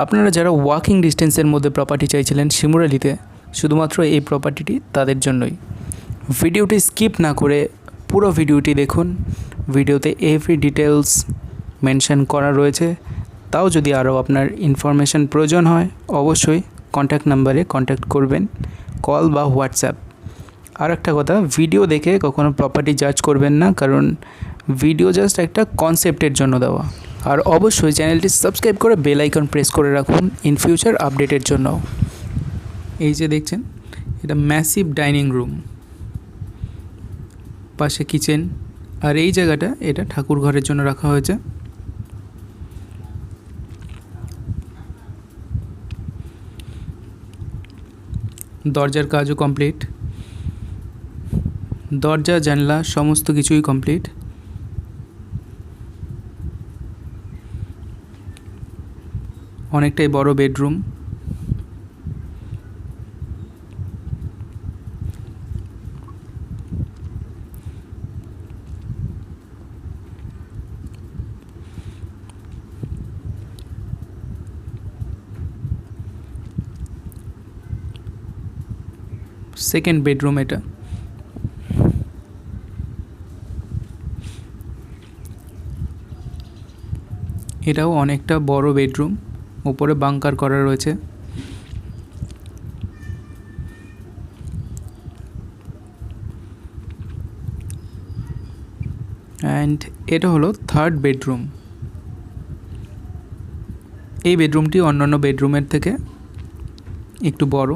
আপনারা যারা ওয়াকিং ডিস্টেন্সের মধ্যে প্রপার্টি চাইছিলেন শিমুরালিতে, শুধুমাত্র এই প্রপার্টিটি তাদের জন্যই। ভিডিওটি স্কিপ না করে পুরো ভিডিওটি দেখুন। ভিডিওতে এভরি ডিটেলস মেনশন করা রয়েছে। তাও যদি আরও আপনার ইনফরমেশন প্রয়োজন হয়, অবশ্যই কন্ট্যাক্ট নাম্বারে কন্ট্যাক্ট করবেন। কল বা হোয়াটসঅ্যাপ আর একটা কথা ভিডিও দেখে কখনো প্রপার্টি জাজ করবেন না, কারণ ভিডিও জাস্ট একটা কনসেপ্টের জন্য দেওয়া। আর অবশ্যই চ্যানেলটি সাবস্ক্রাইব করে বেল আইকন প্রেস করে রাখুন ইন ফিউচার আপডেটের জন্য। এই যে দেখছেন, এটা ম্যাসিভ ডাইনিং রুম। পাশে কিচেন। আর এই জায়গাটা, এটা ঠাকুর ঘরের জন্য রাখা হয়েছে। দরজার কাজও কমপ্লিট। দরজা, জানলা, সমস্ত কিছুই কমপ্লিট। অনেকটাই বড় বেডরুম। সেকেন্ড বেডরুম এটা। এটাও অনেকটা বড় বেডরুম। উপরে বাংকার করা রয়েছে। অ্যান্ড এটা হলো থার্ড বেডরুম এই বেডরুমটি অন্যান্য বেডরুমের থেকে একটু বড়।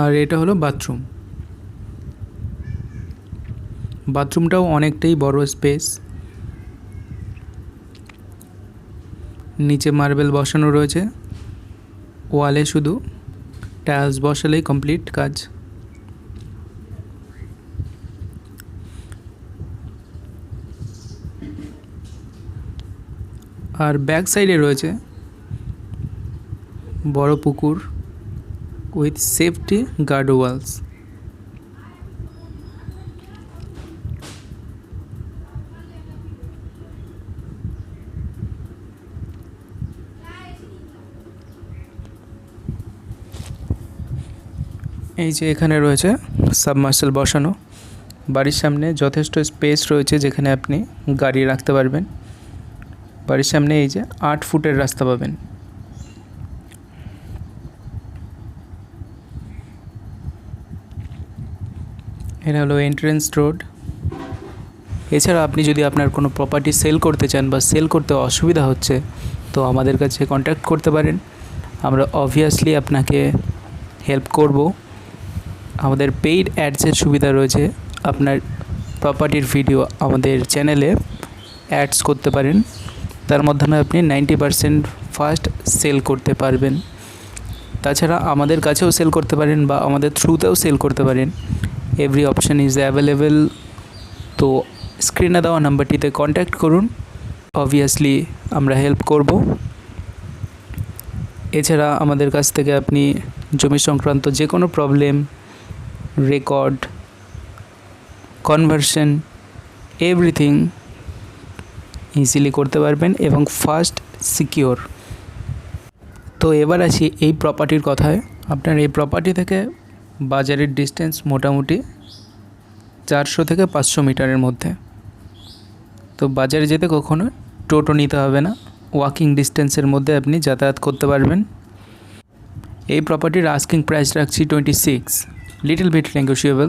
আর এটা হলো বাথরুম। বাথরুমটাও অনেকটাই বড় স্পেস। নিচে মার্বেল বসানো রয়েছে। ওয়ালে শুধু টাইলস বসালেই কমপ্লিট কাজ। আর ব্যাক সাইডে রয়েছে বড় পুকুর। With safety guard walls. এই যে এখানে রয়েছে সাবমার্সেল বসানো। বাড়ির সামনে যথেষ্ট স্পেস রয়েছে যেখানে আপনি গাড়ি রাখতে পারবেন। বাড়ির সামনে এই যে আট ফুটের রাস্তা পাবেন। এটা হলো এন্ট্রেন্স রোড এছাড়া আপনি যদি আপনার কোনো প্রপার্টি সেল করতে চান বা সেল করতে অসুবিধা হচ্ছে, তো আমাদের কাছে কন্ট্যাক্ট করতে পারেন। আমরা অবভিয়াসলি আপনাকে হেল্প করব। আমাদের পেইড অ্যাডসের সুবিধা রয়েছে। আপনার প্রপার্টির ভিডিও আমাদের চ্যানেলে অ্যাডস করতে পারেন। তার মাধ্যমে আপনি নাইনটি পারসেন্ট ফার্স্ট সেল করতে পারবেন। তাছাড়া আমাদের কাছেও সেল করতে পারেন বা আমাদের থ্রুতেও সেল করতে পারেন। এভরি অপশান ইজ অ্যাভেলেবেল তো স্ক্রিনে দেওয়া নাম্বারটিতে কন্ট্যাক্ট করুন। অবভিয়াসলি আমরা হেল্প করব। এছাড়া আমাদের কাছ থেকে আপনি জমি সংক্রান্ত যে কোনো problem record conversion everything easily করতে পারবেন এবং ফার্স্ট সিকিওর তো এবার আসি এই প্রপার্টির কথায়। আপনার এই প্রপার্টি থেকে বাজারের ডিস্টেন্স মোটামুটি চারশো থেকে পাঁচশো মিটারের মধ্যে। তো বাজারে যেতে কখনো টোটো নিতে হবে না। ওয়াকিং ডিস্টেন্সের মধ্যে আপনি যাতায়াত করতে পারবেন। এই প্রপার্টির আস্কিং প্রাইস রাখছি twenty six little bit negotiable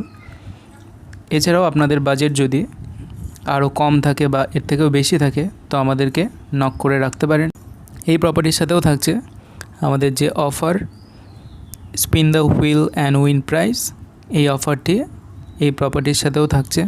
এছাড়াও আপনাদের বাজেট যদি আরও কম থাকে বা এর থেকেও বেশি থাকে, তো আমাদেরকে নক করে রাখতে পারেন। এই প্রপার্টির সাথেও থাকছে আমাদের যে offer spin the wheel and win price এই অফারটি এই প্রপার্টির সাথেও থাকছে।